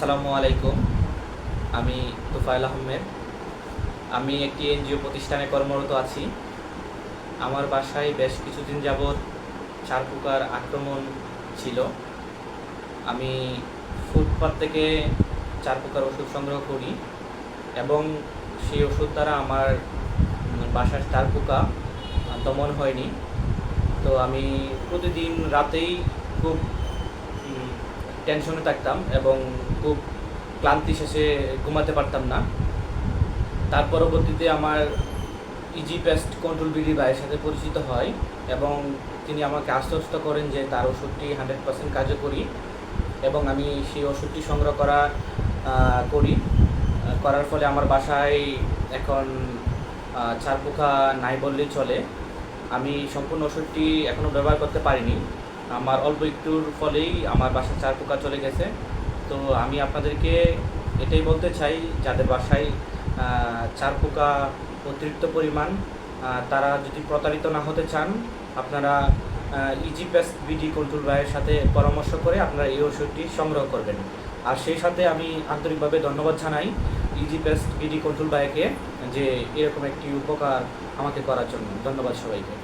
আসসালামু আলাইকুম। আমি তুফাইল আহমেদ। আমি একটি এনজিও প্রতিষ্ঠানে কর্মরত আছি। আমার বাসায় বেশ কিছুদিন যাবৎ চার পোকার আক্রমণ ছিল। আমি ফুটপাত থেকে চার পোকার ওষুধ সংগ্রহ করি এবং সেই ওষুধ দ্বারা আমার বাসার চার পোকা দমন হয়নি। তো আমি প্রতিদিন রাতেই খুব টেনশনে থাকতাম এবং খুব ক্লান্তি শেষে ঘুমাতে পারতাম না। তার পরবর্তীতে আমার ইজি পেস্ট কন্ট্রোল বিডি ভাইয়ের সাথে পরিচিত হয় এবং তিনি আমাকে আশ্বস্ত করেন যে তার ওষুধটি হান্ড্রেড পার্সেন্ট কার্যকরী এবং আমি সেই ওষুধটি সংগ্রহ করা করি। করার ফলে আমার বাসায় এখন আহ, চার নাই বললেই চলে। আমি সম্পূর্ণ ওষুধটি এখনও ব্যবহার করতে পারিনি। আমার অল্প একটুর ফলেই আমার বাসায় চার পোকা চলে গেছে। তো আমি আপনাদেরকে এটাই বলতে চাই, যাদের বাসায় চার পোকা অতিরিক্ত পরিমাণ তারা যদি প্রতারিত না হতে চান, আপনারা ইজি পেস্ট বিডি কন্ট্রোল ভাইয়ের সাথে পরামর্শ করে আপনারা এই ওষুধটি সংগ্রহ করবেন। আর সেই সাথে আমি আন্তরিকভাবে ধন্যবাদ জানাই ইজি পেস্ট বিডি কন্ট্রোল ভাইকে যে এরকম একটি উপকার আমাকে করার জন্য। ধন্যবাদ সবাইকে।